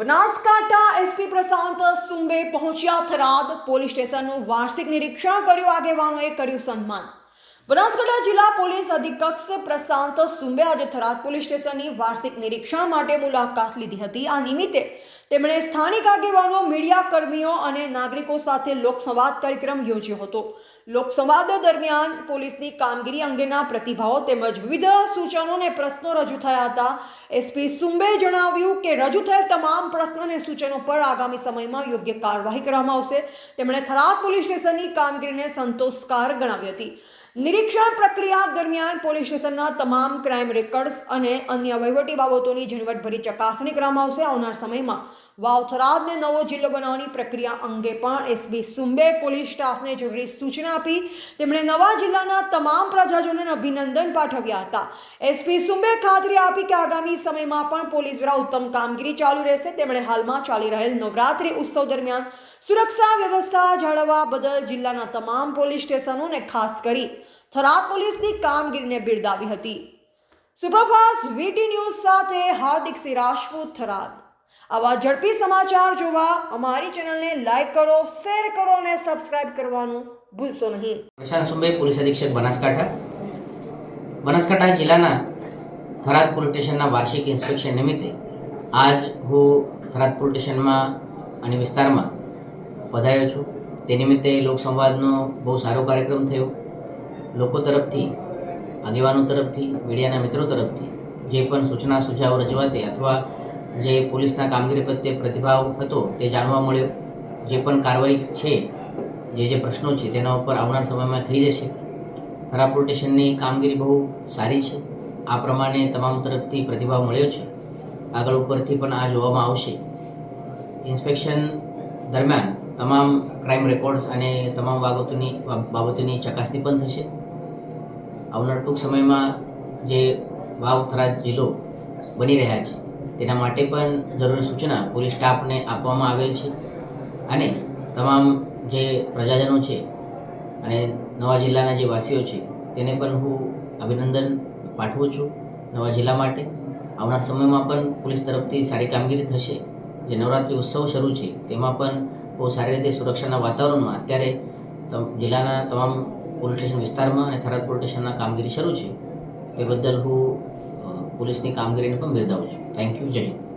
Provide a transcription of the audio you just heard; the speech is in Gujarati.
બનાસકાંઠા એસપી પ્રશાંત સુંબે પહોંચ્યા થરાદ પોલીસ સ્ટેશનનું વાર્ષિક નિરીક્ષણ કર્યું આગેવાનોએ કર્યું સન્માન. બનાસકાંઠા જિલ્લા પોલીસ અધિકક્ષ પ્રશાંત સુંબે આજે થરાદ પોલીસ સ્ટેશનની વાર્ષિક નિરીક્ષણ માટે મુલાકાત લીધી હતી. આ નિમિત્તે તેમણે સ્થાનિક આગેવાનો, મીડિયા કર્મીઓ અને નાગરિકો સાથે લોકસંવાદ કાર્યક્રમ યોજ્યો હતો. લોકસંવાદ દરમિયાન પોલીસની કામગીરી અંગેના પ્રતિભાવો તેમજ વિવિધ સૂચનો અને પ્રશ્નો રજૂ થયા હતા. એસપી સુંબે જણાવ્યું કે રજૂ થયેલ તમામ પ્રશ્નો અને સૂચનો પર આગામી સમયમાં યોગ્ય કાર્યવાહી કરવામાં આવશે. તેમણે થરાદ પોલીસ સ્ટેશનની કામગીરીને સંતોષકાર ગણાવી હતી. નિરીક્ષણ પ્રક્રિયા દરમિયાન પોલીસ સ્ટેશનના તમામ ક્રાઇમ રેકર્ડ્સ અને અન્ય વહીવટી બાબતોની ઝીણવટભરી ચકાસણી કરવામાં આવશે. આવનાર સમયમાં વાવ થરાદને નવો જિલ્લો બનાવવાની પ્રક્રિયા અંગે પણ એસબી સુંબે પોલીસ સ્ટાફને જરૂરી સૂચના આપી. તેમણે નવા જિલ્લાના તમામ પ્રજાજનોને અભિનંદન પાઠવ્યા હતા. એસપી સુંબે ખાતરી આપી કે આગામી સમયમાં પણ પોલીસ દ્વારા ઉત્તમ કામગીરી ચાલુ રહેશે. તેમણે હાલમાં ચાલી રહેલ નવરાત્રી ઉત્સવ દરમિયાન સુરક્ષા વ્યવસ્થા જાળવવા બદલ જિલ્લાના તમામ પોલીસ સ્ટેશનોને ખાસ કરી થરાદ પોલીસની કામગીરીને બિરદાવી હતી. સુપ્રભાત વીટી ન્યૂઝ સાથે હાર્દિક સિંહ રાજપૂત થરાદ. આવા ઝડપી સમાચાર જોવા અમારી ચેનલને લાઈક કરો, શેર કરો અને સબસ્ક્રાઇબ કરવાનું ભૂલશો નહીં. પ્રશાંત સુંબે પોલીસ અધિક્ષક બનાસકાંઠા. બનાસકાંઠા જિલ્લાના થરાદ પોલીસ સ્ટેશનના વાર્ષિક ઇન્સ્પેક્શન નિમિત્તે આજ હું થરાદ પોલીસ સ્ટેશનમાં અને વિસ્તારમાં પધાર્યો છું. તે નિમિત્તે લોકસંવાદનો બહુ સારો કાર્યક્રમ થયો. લોકો તરફથી, આગેવાનો તરફથી, મીડિયાના મિત્રો તરફથી જે પણ સૂચના સુઝાવ રજૂઆતે અથવા જે પોલીસના કામગીરી પ્રત્યે પ્રતિભાવ હતો તે જાણવા મળ્યો. જે પણ કાર્યવાહી છે, જે જે પ્રશ્નો છે તેના ઉપર આવનાર સમયમાં થઈ જશે. થરા પોલીસ કામગીરી બહુ સારી છે. આ પ્રમાણે તમામ તરફથી પ્રતિભાવ મળ્યો છે. આગળ ઉપરથી પણ આ જોવામાં આવશે. ઇન્સ્પેક્શન દરમિયાન તમામ ક્રાઇમ રેકોર્ડ્સ અને તમામ બાબતોની બાબતોની ચકાસણી પણ થશે. આવનાર ટૂંક સમયમાં જે વાવ થરાદ જિલ્લો બની રહ્યા છે. તેના માટે પણ જરૂરી સૂચના પોલીસ સ્ટાફને આપવામાં આવેલ છે. અને તમામ જે પ્રજાજનો છે અને નવા જિલ્લાના જે વાસીઓ છે, તેને પણ હું અભિનંદન પાઠવું છું નવા જિલ્લા માટે. આવનાર સમયમાં પણ પોલીસ તરફથી સારી કામગીરી થશે. જે નવરાત્રિ ઉત્સવ શરૂ છે, તેમાં પણ બહુ સારી રીતે સુરક્ષાના વાતાવરણમાં અત્યારે જિલ્લાના તમામ પોલીસ સ્ટેશન વિસ્તારમાં અને થરાદ પોલીસ સ્ટેશનના કામગીરી શરૂ છે. તે બદલ હું પોલીસની કામગીરીને પણ બિરદાવું છું. થેન્ક યુ જય હિન્દ.